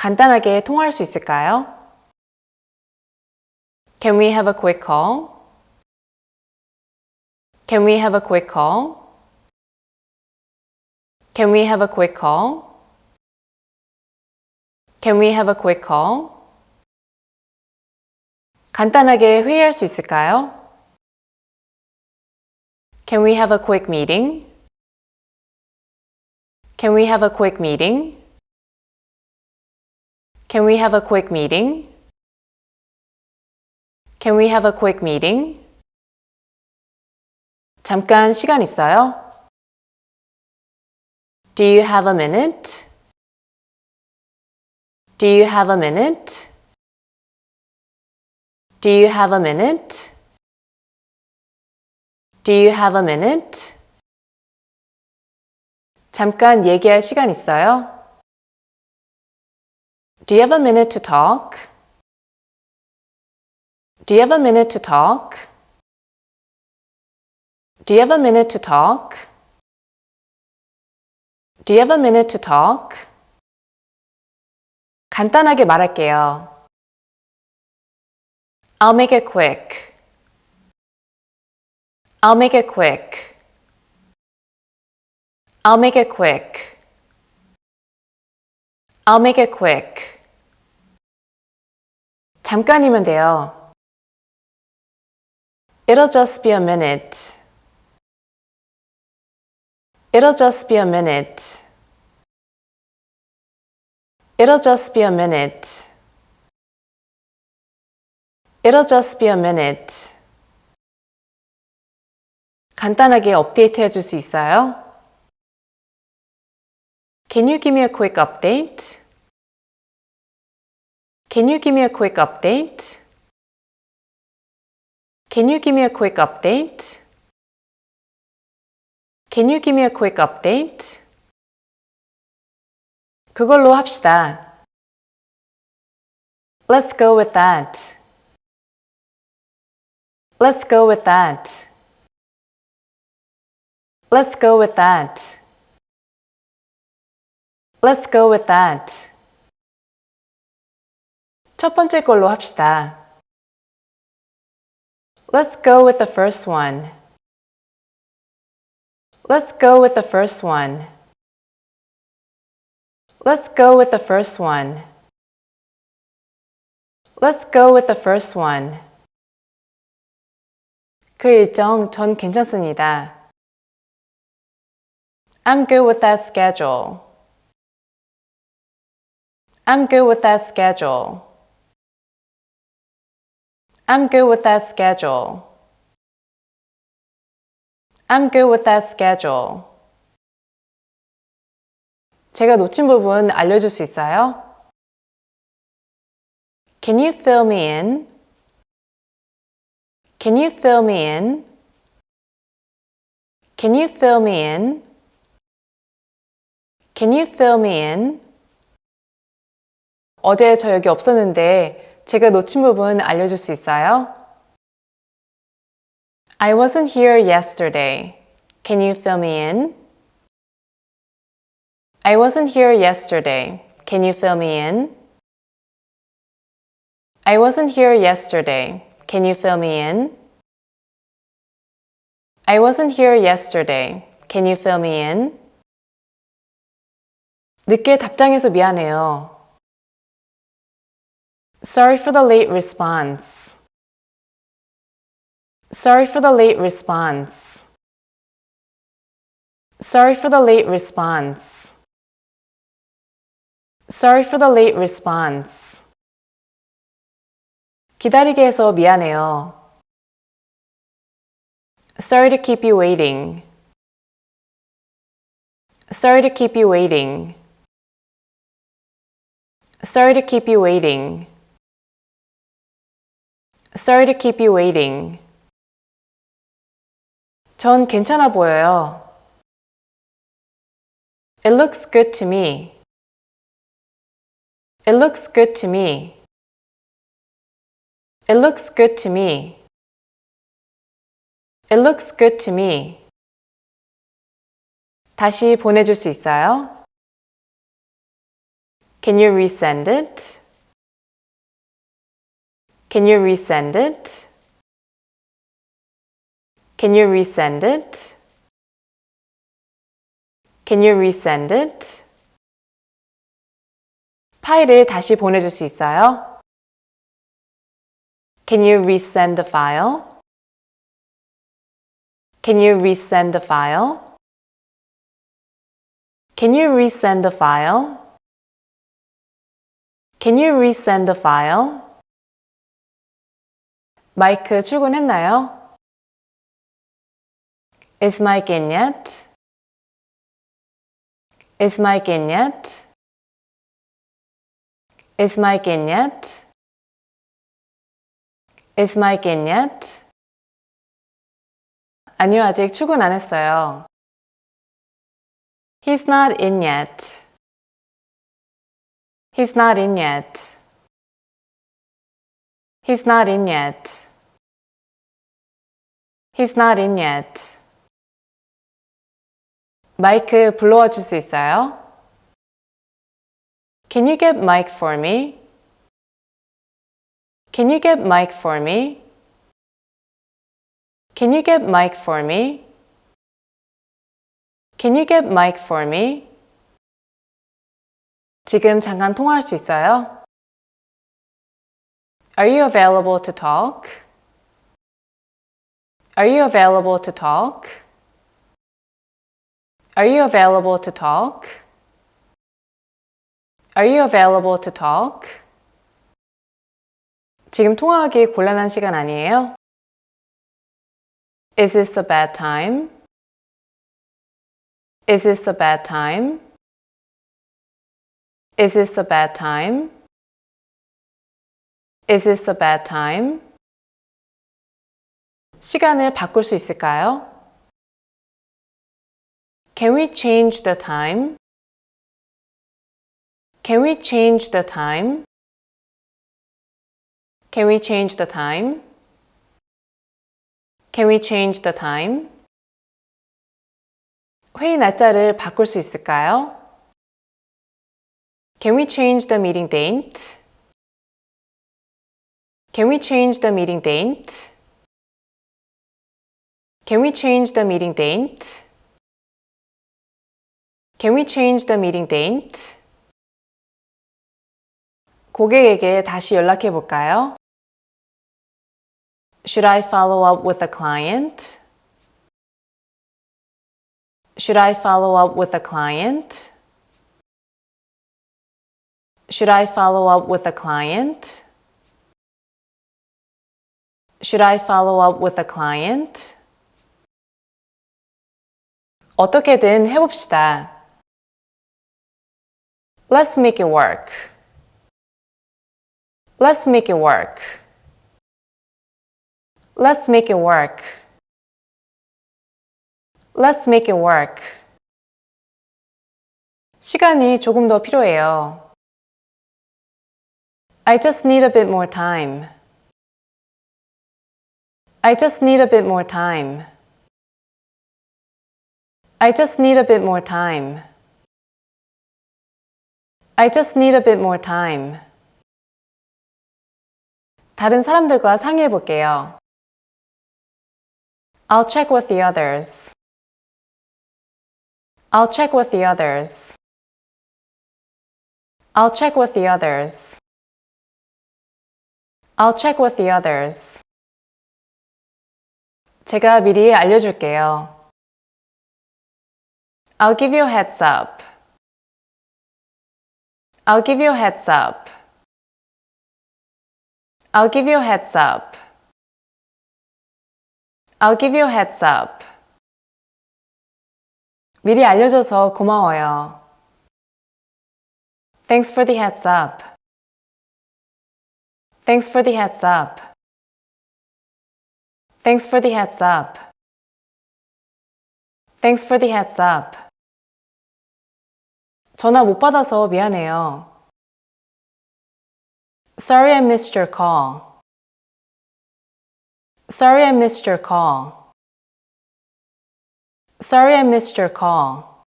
간단하게 통화할 수 있을까요? Can we have a quick call? Can we have a quick call? Can we have a quick call? Can we have a quick call? 간단하게 회의할 수 있을까요? Can we have a quick meeting? Can we have a quick meeting? Can we have a quick meeting? Can we have a quick meeting? 잠깐 시간 있어요? Do you have a minute? Do you have a minute? Do you have a minute? Do you have a minute? 잠깐 얘기할 시간 있어요? Do you have a minute to talk? Do you have a minute to talk? Do you have a minute to talk? Do you have a minute to talk? 간단하게 말할게요. I'll make it quick. I'll make it quick. I'll make it quick. I'll make it quick. 잠깐이면 돼요. It'll just be a minute. It'll just be a minute. It'll just be a minute. It'll just be a minute. 간단하게 업데이트 해줄 수 있어요? Can you give me a quick update? Can you give me a quick update? Can you give me a quick update? Can you give me a quick update? 그걸로 합시다. Let's go with that. Let's go with that. Let's go with that. Let's go with that. 첫 번째 걸로 합시다. Let's go with the first one. Let's go with the first one. Let's go with the first one. Let's go with the first one. 그 일정 전 괜찮습니다. I'm good with that schedule. I'm good with that schedule. I'm good with that schedule. I'm good with that schedule. 제가 놓친 부분 알려줄 수 있어요? Can you fill me in? Can you fill me in? Can you fill me in? Can you fill me in? 어제 저 여기 없었는데 제가 놓친 부분 알려줄 수 있어요? I wasn't here yesterday. Can you fill me in? I wasn't here yesterday. Can you fill me in? I wasn't here yesterday. Can you fill me in? I wasn't here yesterday. Can you fill me in? 늦게 답장해서 미안해요. Sorry for the late response. Sorry for the late response. Sorry for the late response. Sorry for the late response. 기다리게 해서 미안해요. Sorry to keep you waiting. Sorry to keep you waiting. Sorry to keep you waiting. Sorry to keep you waiting. 전 괜찮아 보여요. It looks good to me. It looks good to me. It looks good to me. It looks good to me. 다시 보내줄 수 있어요? Can you resend it? Can you resend it? Can you resend it? Can you resend it? 파일을 다시 보내줄 수 있어요? Can you resend the file? Can you resend the file? Can you resend the file? Can you resend the file? 마이크 출근했나요? Is Mike in yet? Is Mike in yet? Is Mike in yet? Is Mike in yet? 아니요, 아직 출근 안 했어요. He's not in yet. He's not in yet. He's not in yet. He's not in yet. 마이크 불러와 줄 수 있어요? Can you get mic for me? Can you get mic for me? Can you get mic for me? Can you get mic for me? 지금 잠깐 통화할 수 있어요? Are you available to talk? Are you available to talk? Are you available to talk? Are you available to talk? 지금 통화하기 곤란한 시간 아니에요? Is this a bad time? Is this a bad time? Is this a bad time? Is this a bad time? 시간을 바꿀 수 있을까요? Can we change the time? Can we change the time? Can we change the time? Can we change the time? 회의 날짜를 바꿀 수 있을까요? Can we change the meeting date? Can we change the meeting date? Can we change the meeting date? Can we change the meeting date? 고객에게 다시 연락해 볼까요? Should I follow up with a client? Should I follow up with a client? Should I follow up with a client? Should I follow up with a client? 어떻게든 해봅시다. Let's make it work. Let's make it work. Let's make it work. Let's make it work. 시간이 조금 더 필요해요. I just need a bit more time. I just need a bit more time. I just need a bit more time. I just need a bit more time. 다른 사람들과 상의해 볼게요. I'll check with the others. I'll check with the others. I'll check with the others. I'll check with the others. 제가 미리 알려줄게요. I'll give you a heads up. I'll give you a heads up. I'll give you a heads up. I'll give you a heads up. 미리 알려줘서 고마워요. Thanks for the heads up. Thanks for the heads up. Thanks for the heads up. Thanks for the heads up. 전화 못 받아서 미안해요. Sorry I missed your call. Sorry I missed your call. Sorry I missed your call.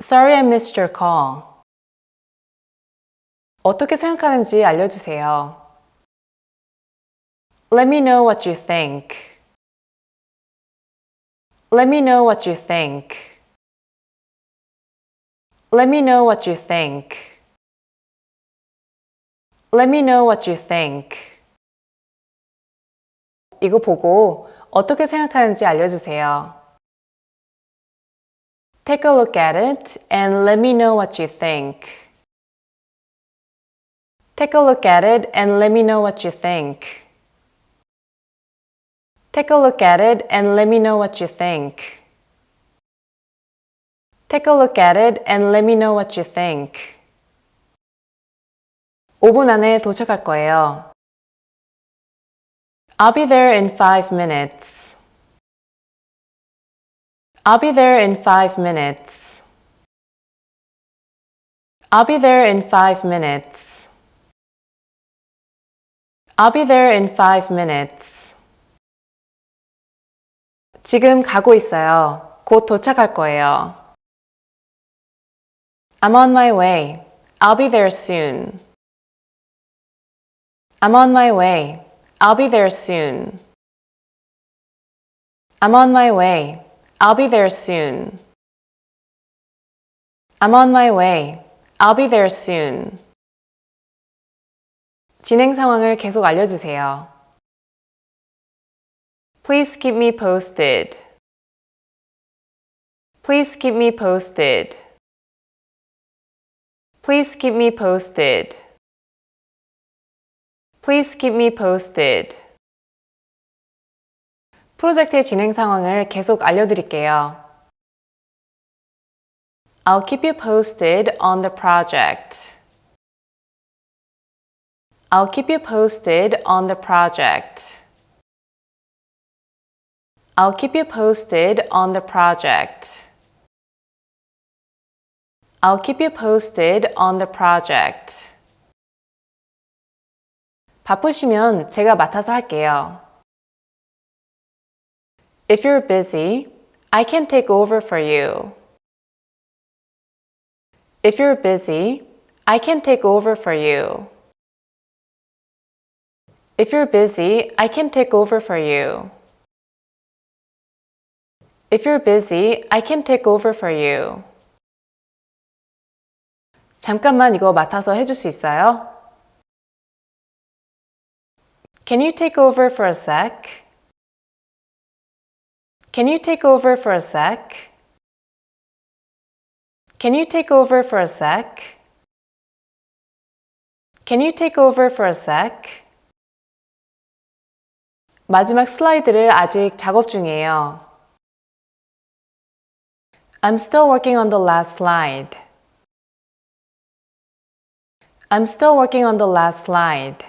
Sorry I missed your call. 어떻게 생각하는지 알려주세요. Let me know what you think. Let me know what you think. Let me know what you think. Let me know what you think. 이거 보고 어떻게 생각하는지 알려주세요. Take a look at it and let me know what you think. Take a look at it and let me know what you think. Take a look at it and let me know what you think. Take a look at it and let me know what you think. 5분 안에 도착할 거예요. I'll be there in 5 minutes. I'll be there in 5 minutes. I'll be there in 5 minutes. I'll be there in 5 minutes. 지금 가고 있어요. 곧 도착할 거예요. I'm on my way. I'll be there soon. I'm on my way. I'll be there soon. I'm on my way. I'll be there soon. I'm on my way. I'll be there soon. 진행 상황을 계속 알려주세요. Please keep me posted. Please keep me posted. Please keep me posted. Please keep me posted. 프로젝트의 진행 상황을 계속 알려드릴게요. I'll keep you posted on the project. I'll keep you posted on the project. I'll keep you posted on the project. I'll keep you posted on the project. 바쁘시면 제가 맡아서 할게요. If you're busy, I can take over for you. If you're busy, I can take over for you. If you're busy, I can take over for you. If you're busy, I can take over for you. 잠깐만 이거 맡아서 해줄 수 있어요? Can you take over for a sec? Can you take over for a sec? Can you take over for a sec? Can you take over for a sec? 마지막 슬라이드를 아직 작업 중이에요. I'm still working on the last slide. I'm still working on the last slide.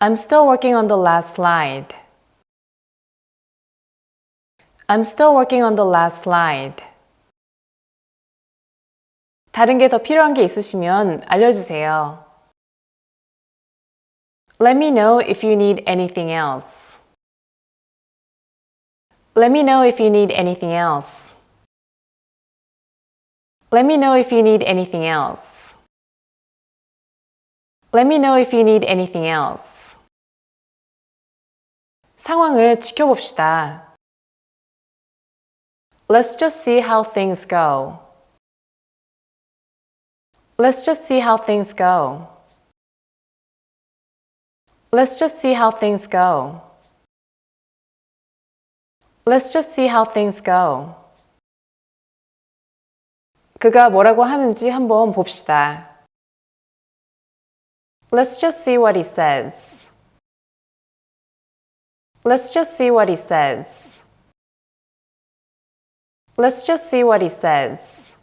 I'm still working on the last slide. I'm still working on the last slide. 다른 게 더 필요한 게 있으시면 알려주세요. Let me know if you need anything else. Let me know if you need anything else. Let me know if you need anything else. Let me know if you need anything else. 상황을 지켜봅시다. Let's just see how things go. Let's just see how things go. Let's just see how things go. Let's just see how things go. 그가 뭐라고 하는지 한번 봅시다. Let's just see what he says. Let's just see what he says. Let's just see what he says.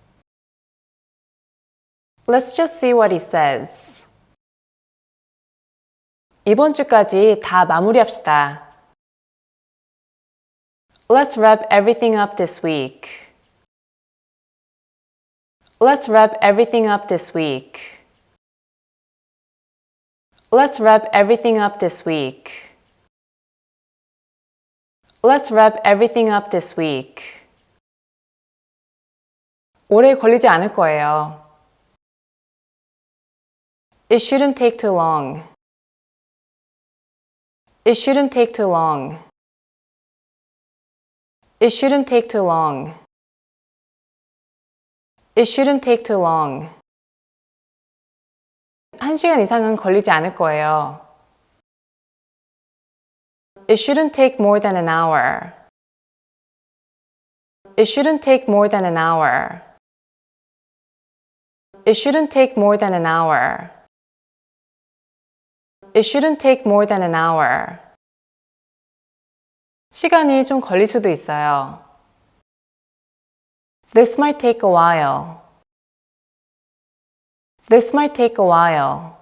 Let's just see what he says. 이번 주까지 다 마무리합시다. Let's wrap everything up this week. Let's wrap everything up this week. Let's wrap everything up this week. Let's wrap everything up this week. 오래 걸리지 않을 거예요. It shouldn't take too long. It shouldn't take too long. It shouldn't take too long. It shouldn't take too long. 한 시간 이상은 걸리지 않을 거예요. It shouldn't take more than an hour. It shouldn't take more than an hour. It shouldn't take more than an hour. It shouldn't take more than an hour. 시간이 좀 걸릴 수도 있어요. This might take a while. This might take a while.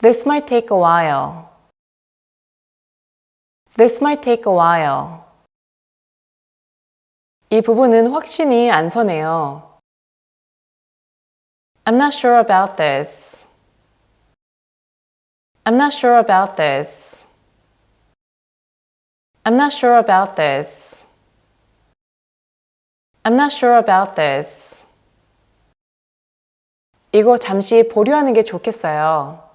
This might take a while. This might take a while. 이 부분은 확신이 안 서네요. I'm not sure about this. I'm not sure about this. I'm not sure about this. I'm not sure about this. 이거 잠시 보류하는 게 좋겠어요.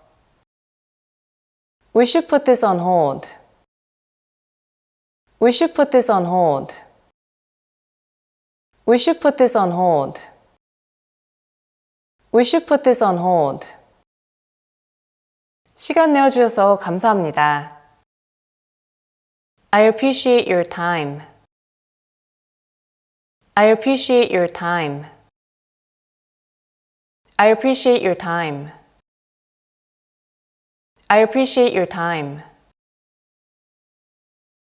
We should put this on hold. We should put this on hold. We should put this on hold. We should put this on hold. 시간 내어주셔서 감사합니다. I appreciate your time. I appreciate your time. I appreciate your time. I appreciate your time.